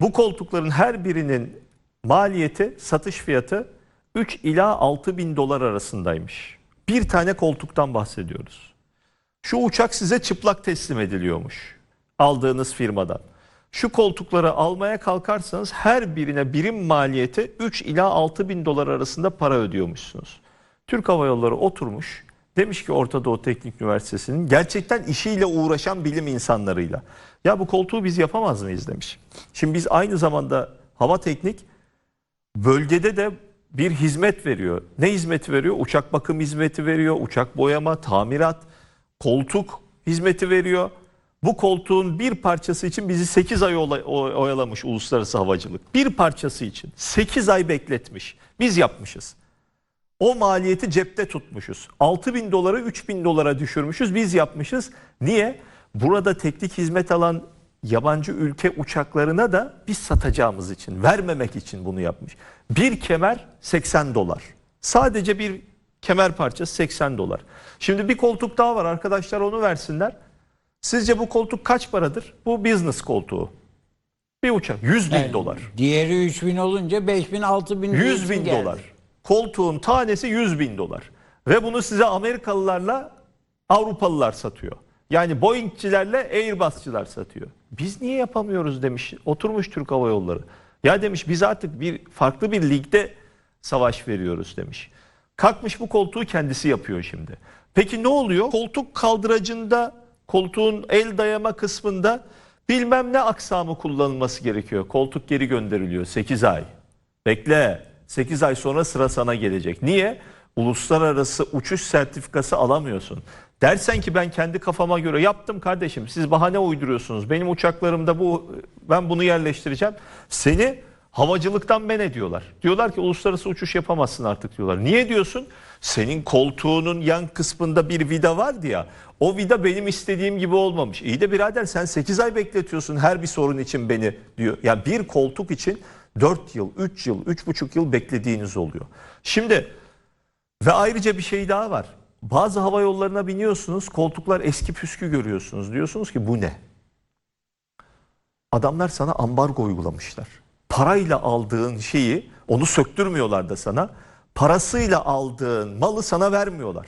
Bu koltukların her birinin maliyeti, satış fiyatı 3 ila 6 bin dolar arasındaymış. Bir tane koltuktan bahsediyoruz. Şu uçak size çıplak teslim ediliyormuş aldığınız firmadan. Şu koltukları almaya kalkarsanız her birine birim maliyeti 3 ila 6 bin dolar arasında para ödüyormuşsunuz. Türk Hava Yolları oturmuş demiş ki Orta Doğu Teknik Üniversitesi'nin gerçekten işiyle uğraşan bilim insanlarıyla ya bu koltuğu biz yapamaz mıyız demiş. Şimdi biz aynı zamanda hava teknik bölgede de bir hizmet veriyor. Ne hizmeti veriyor? Uçak bakım hizmeti veriyor, uçak boyama, tamirat, koltuk hizmeti veriyor. Bu koltuğun bir parçası için bizi 8 ay oyalamış uluslararası havacılık. Bir parçası için 8 ay bekletmiş. Biz yapmışız. O maliyeti cepte tutmuşuz. 6 bin dolara 3 bin dolara düşürmüşüz. Biz yapmışız. Niye? Burada teknik hizmet alan yabancı ülke uçaklarına da biz satacağımız için, vermemek için bunu yapmış. Bir kemer 80 dolar. Sadece bir kemer parçası 80 dolar. Şimdi bir koltuk daha var arkadaşlar onu versinler. Sizce bu koltuk kaç paradır? Bu business koltuğu. Bir uçak 100 bin Yani dolar. Diğeri 3000 olunca 5000 6000 100 bin geldi. dolar. Koltuğun tanesi 100 bin dolar. Ve bunu size Amerikalılarla Avrupalılar satıyor. Yani Boeing'cilerle Airbus'çılar satıyor. Biz niye yapamıyoruz demiş. Oturmuş Türk Hava Yolları. Ya demiş biz artık bir farklı bir ligde savaş veriyoruz demiş. Kalkmış bu koltuğu kendisi yapıyor şimdi. Peki ne oluyor? Koltuk kaldıracında, koltuğun el dayama kısmında bilmem ne aksamı kullanılması gerekiyor. Koltuk geri gönderiliyor 8 ay. Bekle. 8 ay sonra sıra sana gelecek. Niye? Uluslararası uçuş sertifikası alamıyorsun. Dersen ki ben kendi kafama göre yaptım kardeşim. Siz bahane uyduruyorsunuz. Benim uçaklarımda bu ben bunu yerleştireceğim. Seni havacılıktan men ediyorlar. Diyorlar ki uluslararası uçuş yapamazsın artık diyorlar. Niye diyorsun? Senin koltuğunun yan kısmında bir vida vardı ya. O vida benim istediğim gibi olmamış. İyi de birader sen 8 ay bekletiyorsun her bir sorun için beni diyor. Ya bir koltuk için 4 yıl, 3 yıl, 3,5 yıl beklediğiniz oluyor. Şimdi ve ayrıca bir şey daha var. Bazı hava yollarına biniyorsunuz, koltuklar eski püskü görüyorsunuz. Diyorsunuz ki bu ne? Adamlar sana ambargo uygulamışlar. Parayla aldığın şeyi, onu söktürmüyorlar da sana. Parasıyla aldığın malı sana vermiyorlar.